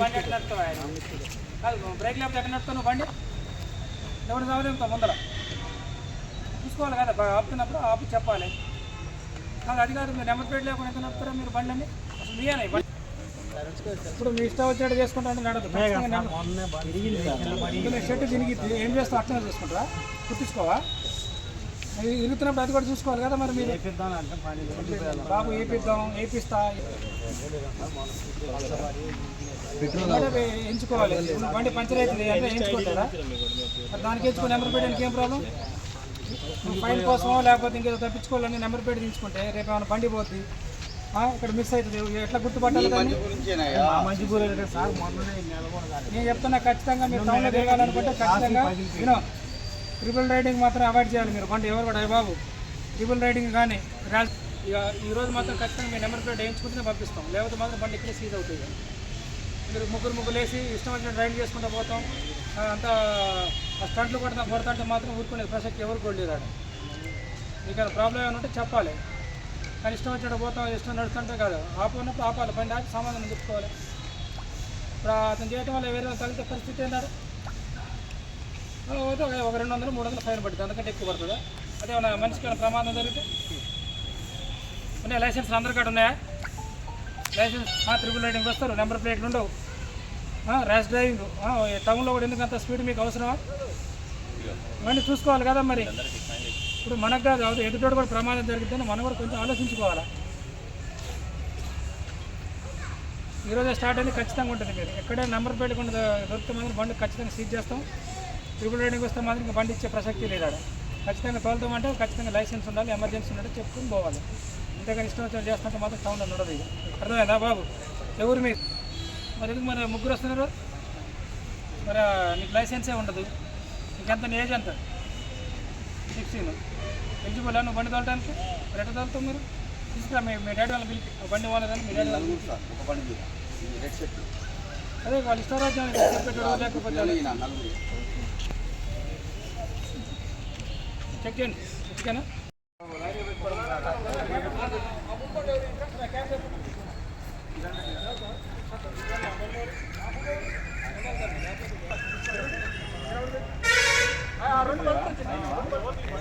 బండి ఎట్లా నడుపుతావా కాదు బ్రేక్ లేకపోతే ఎట్లా నడుపుతావు నువ్వు బండి? ఎవరు చదవలేముతావు ముందర? చూసుకోవాలి కదా ఆపుతున్నప్పుడు ఆపు చెప్పాలి. కాదు అది కాదు మీరు నెంబర్ ప్లేట్ లేకుండా ఎంత నడుపుతారా మీరు బండి అన్ని అసలు మీయేనా బండి? ఇప్పుడు మీ ఇష్టం వచ్చినట్టు చేసుకుంటా అంటే నడదు షర్ట్ తిరిగి ఏం చేస్తావు? అట్లనే చూసుకుంటారా కుట్టించుకోవా? అది ఇరుగుతున్నప్పుడు అది కూడా చూసుకోవాలి కదా మరి మీరు. బాబు ఏపిద్దాం ఏపిస్తా. ఎంచుకోవాలి. బండి పంచర్ అవుతుంది అంటే ఎంచుకుంటారా? దానికి ఎంచుకో నెంబర్ పెట్టడానికి ఏం ప్రాబ్లం? ఫైన్ కోసమో లేకపోతే ఇంకేదో తప్పించుకోవాలని నెంబర్ ప్లేట్ తీసుకుంటే రేపు ఏమైనా బండి పోతుంది ఆ, ఇక్కడ మిస్ అవుతుంది. ఎట్లా గుర్తుపట్టాలి నేను చెప్తున్నా ఖచ్చితంగా మీరు టౌన్లో తిరగాలనుకుంటే ఖచ్చితంగా వినో ట్రిపుల్ రైడింగ్ మాత్రం అవాయిడ్ చేయాలి మీరు. బండి ఎవరు కూడా "అయ్య బాబు. ట్రిపుల్ రైడింగ్ కానీ ర్యాష్ ఇక ఈ రోజు మాత్రం ఖచ్చితంగా మీ నెంబర్ ప్లేట్ వేయించుకుంటే పంపిస్తాం. లేకపోతే మాత్రం బండి ఇక్కడే సీజ్ అవుతుంది మీరు ముగ్గురు ముగ్గురు వేసి ఇష్టం వచ్చిన రైడ్ చేసుకుంటూ పోతాం. అంతా ఆ స్టంట్లు కొడతా కొడతాంటే మాత్రం ఊరుకునే ప్రసక్తి ఎవరు కూడా లేదు మీకు అది ప్రాబ్లం ఏమైనా ఉంటే చెప్పాలి. కానీ ఇష్టం వచ్చినట్టు పోతాం ఇష్టం నడుస్తుంటే కాదు. ఆపన్నప్పుడు ఆపాలి. బండి ఆపి సమాధానం చెప్పుకోవాలి. ఇప్పుడు అతను చేయటం వల్ల వేరే తగిలితే పరిస్థితి ఏంటారు పోతే ఒక- రెండు వందలు మూడు వందలు ఫైన్ పడుతుంది. అందుకంటే ఎక్కువ పడుతుందా? అదే ఏమన్నా మనిషికి ఏమైనా ప్రమాదం జరిగితే? ఉన్నాయా? లైసెన్స్ అందరి కాడ ఉన్నాయా? లైసెన్స్ త్రిబుల్ రైడింగ్ వస్తారు. నెంబర్ ప్లేట్లు ఉండవు. Rash driving. టౌన్లో కూడా ఎందుకు అంత స్పీడ్ మీకు అవసరమా? ఇవన్నీ చూసుకోవాలి కదా మరి. ఇప్పుడు మనకు కాదు అవతల ఎదుటోడు కూడా ప్రమాదం జరిగితే మనం కూడా కొంచెం ఆలోచించుకోవాలా? ఈరోజే స్టార్ట్ అయింది ఖచ్చితంగా ఉంటుంది మీరు. ఎక్కడైనా నెంబర్ ప్లేట్ కొండ దొరికితే మాత్రం బండి ఖచ్చితంగా సీజ్ చేస్తాం. ట్రిపుల్ రైడింగ్ వస్తే మాత్రం ఇంకా బండి ఇచ్చే ప్రసక్తి లేదా ఆడ. ఖచ్చితంగా తోలుతామంటే ఖచ్చితంగా లైసెన్స్ ఉండాలి ఎమర్జెన్సీ ఉండాలి చెప్పుకుని పోవాలి. ఇంతకని ఇష్టం వచ్చిన చేస్తుంటే మాత్రం టౌన్లో ఉండదు ఇక. అర్థమైందా బాబు? ఎవరు మీరు మరి ఎందుకు మరి ముగ్గురు వస్తున్నారు? మరి నీకు లైసెన్సే ఉండదు. నీకు ఎంత నీ ఏజ్ ఎంత? సిక్స్టీన్. ఎలిజిబుల్ నువ్వు బండి తోలటానికి? మరి ఎట్లా తోలుతావు మీరు? తీసుకురా మీ డాడీ వాళ్ళని పిలిపి బండి వాళ్ళని మీ డాడీ వాళ్ళని అదే వాళ్ళు ఇష్టారాజ్యం చెప్పేటోడు? లేకపోతే చెక్ చేయండి. ఓకేనా? ఆ, రెండు పడుతుంది.